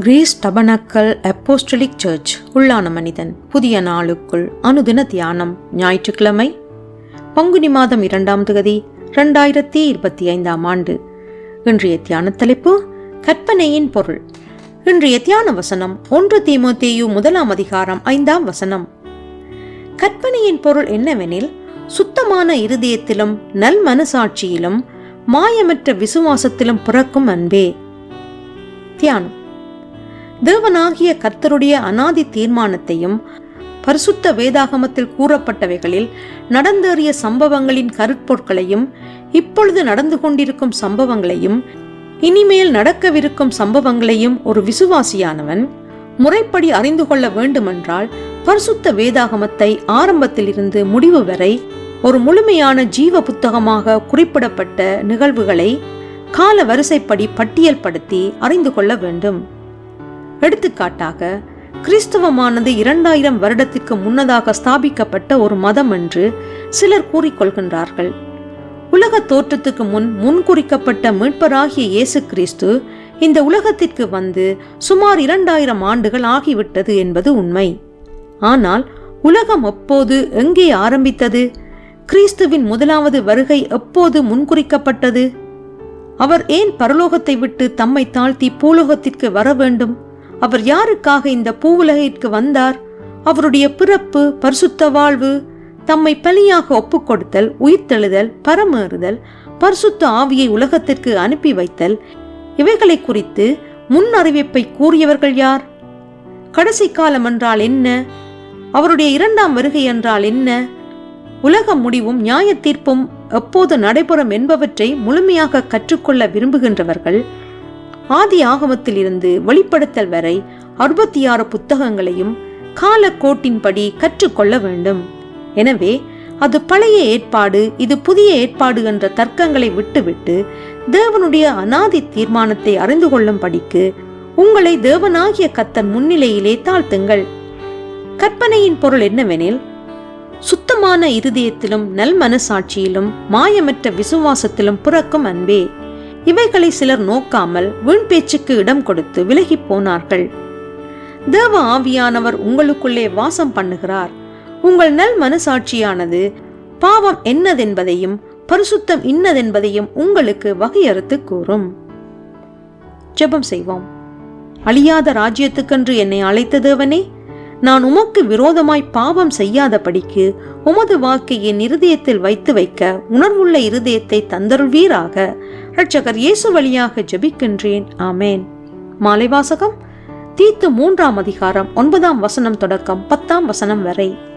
Grace tabernacle apostolic search உள்ளான மனிதன். புதிய நாளுக்குள் அனுதின தியானம் ஞாயிற்றுக்கிழமை பங்குனி மாதம் இரண்டாம் தொகுதி ரெண்டாயிரத்தி இருபத்தி ஐந்தாம் ஆண்டு. இன்றைய தியான தலைப்பு கற்பனையின் பொருள். இன்றைய தியான வசனம் ஒன்று தீமோத்தேயு முதலாம் அதிகாரம் ஐந்தாம் வசனம். கற்பனையின் பொருள் என்னவெனில் சுத்தமான இருதயத்திலும் நல் மனசாட்சியிலும் மாயமற்ற விசுவாசத்திலும் பிறக்கும் அன்பே. தியானம். தேவனாகிய கர்த்தருடைய அனாதி தீர்மானத்தையும் பரிசுத்த வேதாகமத்தில் கூறப்பட்டவைகளில் நடந்தேறிய சம்பவங்களின் கருட்பொருட்களையும் இப்பொழுது நடந்து கொண்டிருக்கும் சம்பவங்களையும் இனிமேல் நடக்கவிருக்கும் சம்பவங்களையும் ஒரு விசுவாசியானவன் முறைப்படி அறிந்து கொள்ள வேண்டுமென்றால் பரிசுத்த வேதாகமத்தை ஆரம்பத்திலிருந்து முடிவு வரை ஒரு முழுமையான ஜீவ புத்தகமாக குறிப்பிடப்பட்ட நிகழ்வுகளை கால வரிசைப்படி பட்டியல்படுத்தி அறிந்து கொள்ள வேண்டும். எடுத்துக்காட்டாக கிறிஸ்தவமானது இரண்டாயிரம் வருடத்திற்கு முன்னதாக ஸ்தாபிக்கப்பட்ட ஒரு மதம் என்று சிலர் கூறிக்கொள்கின்றார்கள். உலக தோற்றத்துக்கு முன் முன்குறிக்கப்பட்ட மீட்பராகிய இயேசு கிறிஸ்து இந்த உலகத்திற்கு வந்து சுமார் இரண்டாயிரம் ஆண்டுகள் ஆகிவிட்டது என்பது உண்மை. ஆனால் உலகம் எப்போது எங்கே ஆரம்பித்தது? கிறிஸ்துவின் முதலாவது வருகை எப்போது முன்குறிக்கப்பட்டது? அவர் ஏன் பரலோகத்தை விட்டு தம்மை தாழ்த்தி பூலோகத்திற்கு வர வேண்டும்? அவர் யாருக்காக இந்த பூவுலகிற்கு வந்தார்? அவருடைய பிறப்பு பரிசுத்த வாழ்வு தம்மை பலியாக ஒப்புக்கொடுத்தல் உயிர்த்தெழுதல் பரமேறுதல் பரிசுத்த ஆவியை உலகத்திற்கு அனுப்பி வைத்தல் இவைகளை குறித்து முன் அறிவிப்பை கூறியவர்கள் யார்? கடைசி காலம் என்றால் என்ன? அவருடைய இரண்டாம் வருகை என்றால் என்ன? உலக முடிவும் நியாய தீர்ப்பும் எப்போது நடைபெறும் என்பவற்றை முழுமையாக கற்றுக்கொள்ள விரும்புகின்றவர்கள் ஆதி ஆகமத்திலிருந்து வெளிப்படுத்தல் வரை அறுபத்தி ஆறு புத்தகங்களையும் காலக்கோட்டின்படி கற்றுக்கொள்ள வேண்டும். எனவே அது பழைய ஏற்பாடு இது புதிய ஏற்பாடு என்ற தர்க்கங்களை விட்டுவிட்டு தேவனுடைய அனாதி தீர்மானத்தை அறிந்து கொள்ளும் படிக்கு உங்களை தேவனாகிய கத்தன் முன்னிலையிலே தாழ்த்துங்கள். கற்பனையின் பொருள் என்னவெனில் சுத்தமான இருதயத்திலும் நல் மனசாட்சியிலும் மாயமற்ற விசுவாசத்திலும் பிறக்கும் அன்பே. இவைகளை சிலர் நோக்காமல் வீண் பேச்சுக்கு இடம் கொடுத்து விலகி போனார்கள். தேவ ஆவியானவர் உங்களுக்குள்ளே வாசம் பண்ணுகிறார். உங்கள் நல் மனசாட்சியானது பாவம் என்னதென்பதையும் பரிசுத்தம் இன்னதென்பதையும் உங்களுக்கு வகையறுத்து கூறும். ஜெபம் செய்வோம். அழியாத ராஜ்யத்துக்கென்று என்னை அழைத்த தேவனே நான் உமக்கு விரோதமாய் பாவம் செய்யாதபடிக்கு உமது வாக்கை என் இருதயத்தில் வைத்து வைக்க உணர்வுள்ள இருதயத்தை தந்தருள்வீராக. ரட்சகர் இயேசு வழியாக ஜெபிக்கின்றேன். ஆமேன். மாலை வாசகம் தீத்து மூன்றாம் அதிகாரம் ஒன்பதாம் வசனம் தொடக்கம் பத்தாம் வசனம் வரை.